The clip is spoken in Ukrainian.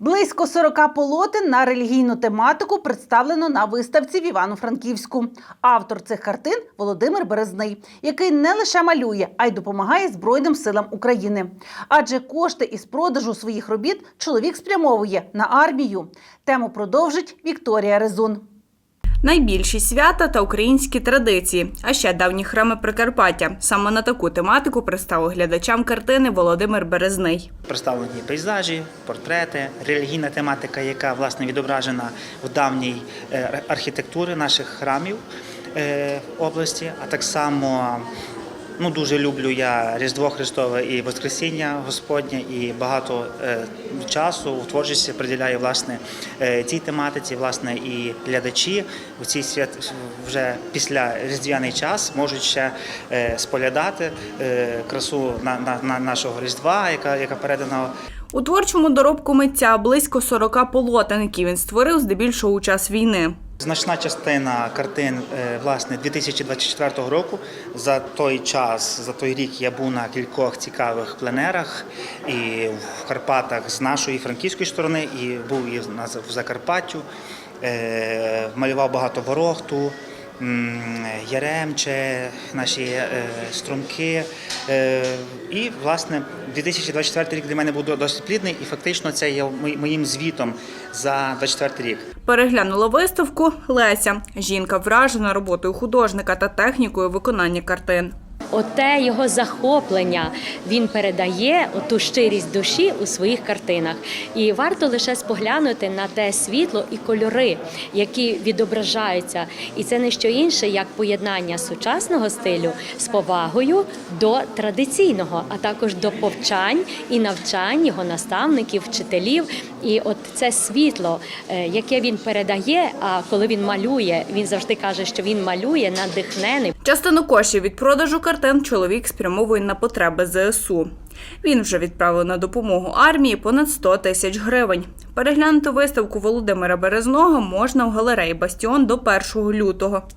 Близько 40 полотен на релігійну тематику представлено на виставці в Івано-Франківську. Автор цих картин Володимир Березний, який не лише малює, а й допомагає Збройним силам України. Адже кошти із продажу своїх робіт чоловік спрямовує на армію. Тему продовжить Вікторія Резун. Найбільші свята та українські традиції, а ще давні храми Прикарпаття. Саме на таку тематику представив глядачам картини Володимир Березний. Представлені пейзажі, портрети, релігійна тематика, яка власне відображена в давній е, архітектурі наших храмів е, області, а так само. Ну, дуже люблю я Різдво Христове і Воскресіння Господнє, і багато е, часу у творчості приділяю власне е, цій тематиці. Власне, і глядачі у цій свят вже після різдвяний час можуть ще е, споглядати красу на, на, на нашого Різдва, яка, яка передана У творчому доробку митця близько 40 полотен, які він створив здебільшого у час війни. Значна частина картин е, власне 2024 року. За той час, за той рік я був на кількох цікавих пленерах і в Карпатах з нашої франківської сторони, і був і в Закарпаттю. Е, Малював багато ворохту, Яремче, наші е, струмки. Е, І, власне, 2024 рік для мене був досить плідний, і фактично це є моїм звітом за 2024 рік. Переглянула виставку Леся. Жінка вражена роботою художника та технікою виконання картин. Оте його захоплення він передає оту щирість душі у своїх картинах. І варто лише споглянути на те світло і кольори, які відображаються. І це не що інше, як поєднання сучасного стилю з повагою до традиційного, а також до повчань і навчань його наставників, вчителів. І от це світло, е, яке він передає. А коли він малює, він завжди каже, що він малює надихнений. Частину коштів від продажу картин чоловік спрямовує на потреби ЗСУ. Він вже відправив на допомогу армії понад 100 тисяч гривень. Переглянути виставку Володимира Березного можна в галереї Бастіон до 1 лютого.